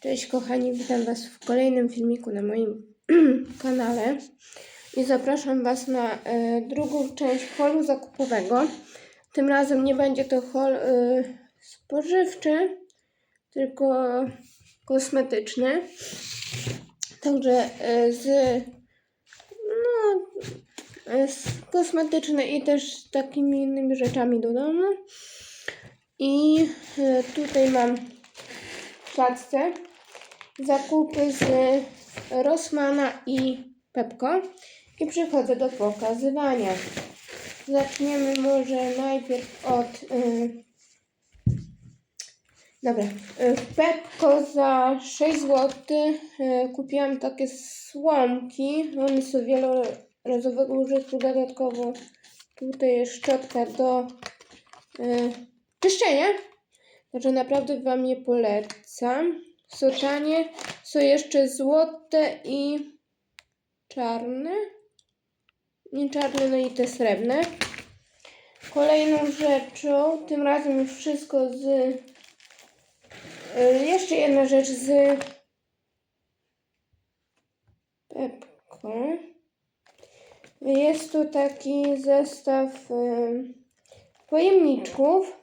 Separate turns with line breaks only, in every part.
Cześć kochani, witam Was w kolejnym filmiku na moim kanale i zapraszam Was na e, drugą część holu zakupowego. Tym razem nie będzie to hol e, spożywczy, tylko kosmetyczny. Także e, z, no, e, z kosmetyczny i też takimi innymi rzeczami do domu. I e, tutaj mam w klatce zakupy z Rossmana i Pepko i przechodzę do pokazywania. Zaczniemy może najpierw od. y, dobra, Pepko za 6 zł y, kupiłam takie słomki. One są wielorazowego użytku. Dodatkowo tutaj jest szczotka do y, czyszczenia. Także naprawdę Wam je polecam. Są tanie. Są jeszcze złote i czarne. Nie czarne, no i te srebrne. Kolejną rzeczą, tym razem już wszystko z... y, Jeszcze jedna rzecz z Pepką. Jest to taki zestaw y, pojemniczków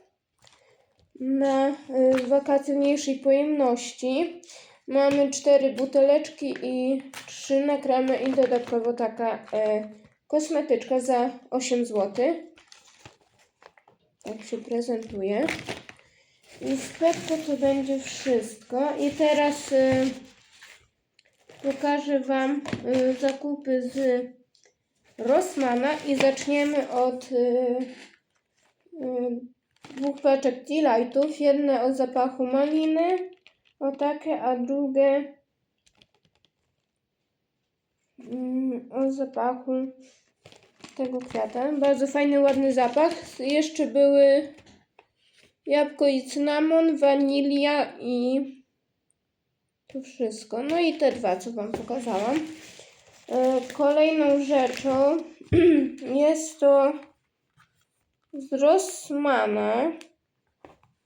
na y, wakacje mniejszej pojemności. Mamy cztery buteleczki i trzy nakramy i dodatkowo taka e, kosmetyczka za 8 zł. Tak się prezentuje. I z Pepko to będzie wszystko. I teraz y, pokażę Wam y, zakupy z Rossmana i zaczniemy od dwóch paczek Delightów. Jedne o zapachu maliny, o takie, a drugie mm, o zapachu tego kwiata. Bardzo fajny, ładny zapach. Jeszcze były jabłko i cynamon, wanilia i to wszystko. No i te dwa, co Wam pokazałam. E, Kolejną rzeczą jest to z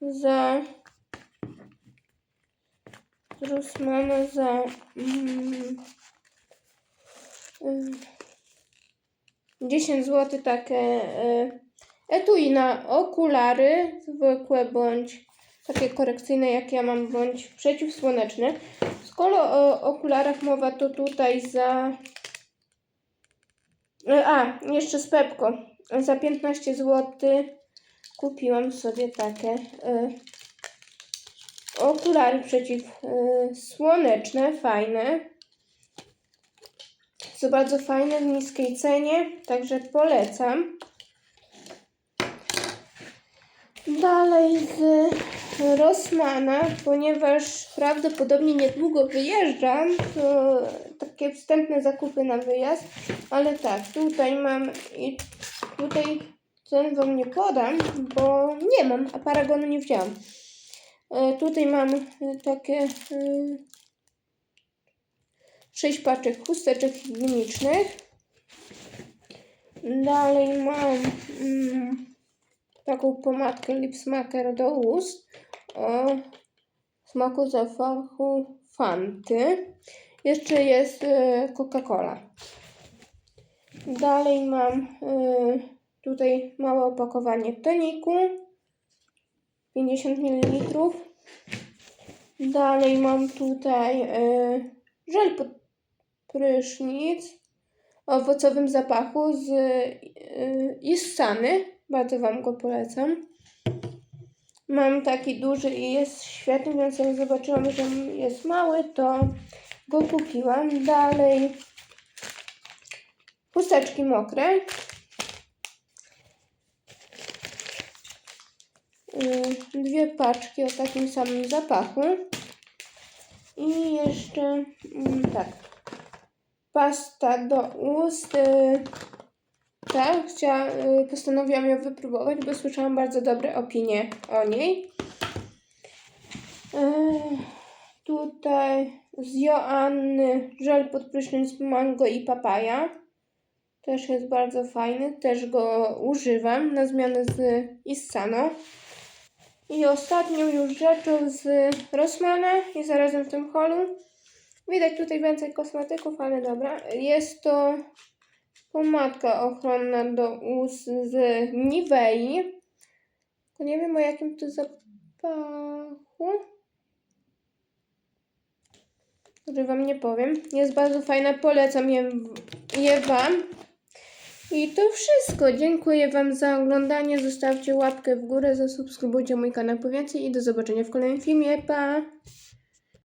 za z za mm, ym, 10 zł takie etui na okulary zwykłe bądź takie korekcyjne jak ja mam bądź przeciwsłoneczne. Skoro o okularach mowa to tutaj za E, A, jeszcze z Pepko. Za 15 zł kupiłam sobie takie e, okulary przeciwsłoneczne, fajne. Są bardzo fajne w niskiej cenie, także polecam. Dalej z Rossmana, ponieważ prawdopodobnie niedługo wyjeżdżam, to takie wstępne zakupy na wyjazd, ale tak, tutaj mam i tutaj cen wam nie podam, bo nie mam, a paragonu nie wziąłam. E, tutaj mam e, takie e, sześć paczek chusteczek higienicznych. Dalej mam mm, taką pomadkę Lipsmaker do ust o smaku zapachu Fanty. Jeszcze jest e, Coca-Cola. Dalej mam e, tutaj małe opakowanie toniku 50 ml. Dalej mam tutaj e, żel pod prysznic o owocowym zapachu z yy, Issany. Bardzo Wam go polecam. Mam taki duży i jest świetny, więc jak zobaczyłam, że jest mały, to go kupiłam. Dalej chusteczki mokre. Yy, Dwie paczki o takim samym zapachu. I jeszcze mm, tak. Pasta do ust. Yy, tak, chcia, yy, postanowiłam ją wypróbować, bo słyszałam bardzo dobre opinie o niej. Yy, tutaj z Joanny żel pod prysznic mango i papaja. Też jest bardzo fajny, też go używam na zmianę z Issano. I ostatnią już rzeczą z Rossmana i zarazem w tym holu. Widać tutaj więcej kosmetyków, ale dobra. Jest to pomadka ochronna do ust z Nivei. Nie wiem o jakim to zapachu. Że wam nie powiem. Jest bardzo fajna, polecam je, je wam. I to wszystko. Dziękuję wam za oglądanie. Zostawcie łapkę w górę, zasubskrybujcie mój kanał po więcej i do zobaczenia w kolejnym filmie. Pa!